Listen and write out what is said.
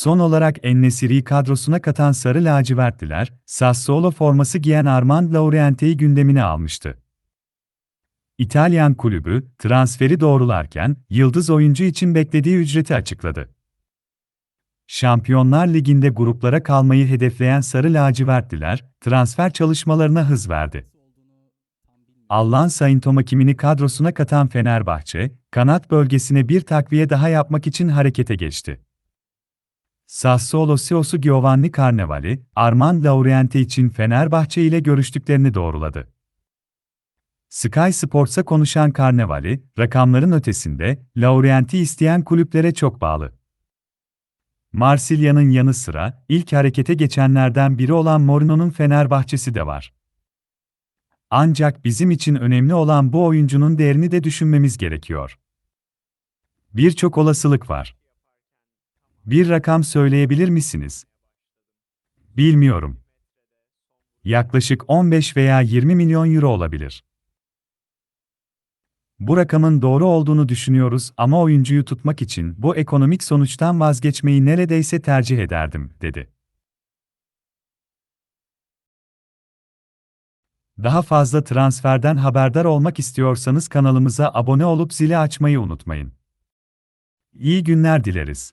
Son olarak Ennesiri'yi kadrosuna katan Sarı Lacivertliler, Sassuolo forması giyen Armand Lauriente'yi gündemine almıştı. İtalyan kulübü, transferi doğrularken, yıldız oyuncu için beklediği ücreti açıkladı. Şampiyonlar Ligi'nde gruplara kalmayı hedefleyen Sarı Lacivertliler, transfer çalışmalarına hız verdi. Allan Saint-Omakimini kadrosuna katan Fenerbahçe, kanat bölgesine bir takviye daha yapmak için harekete geçti. Sassuolo CEO'su Giovanni Carnevali, Armand Lauriente için Fenerbahçe ile görüştüklerini doğruladı. Sky Sports'a konuşan Carnevali, rakamların ötesinde, Laurienti isteyen kulüplere çok bağlı. Marsilya'nın yanı sıra, ilk harekete geçenlerden biri olan Mourinho'nun Fenerbahçesi de var. Ancak bizim için önemli olan bu oyuncunun değerini de düşünmemiz gerekiyor. Birçok olasılık var. Bir rakam söyleyebilir misiniz? Bilmiyorum. Yaklaşık 15 veya 20 milyon euro olabilir. Bu rakamın doğru olduğunu düşünüyoruz ama oyuncuyu tutmak için bu ekonomik sonuçtan vazgeçmeyi neredeyse tercih ederdim, dedi. Daha fazla transferden haberdar olmak istiyorsanız kanalımıza abone olup zili açmayı unutmayın. İyi günler dileriz.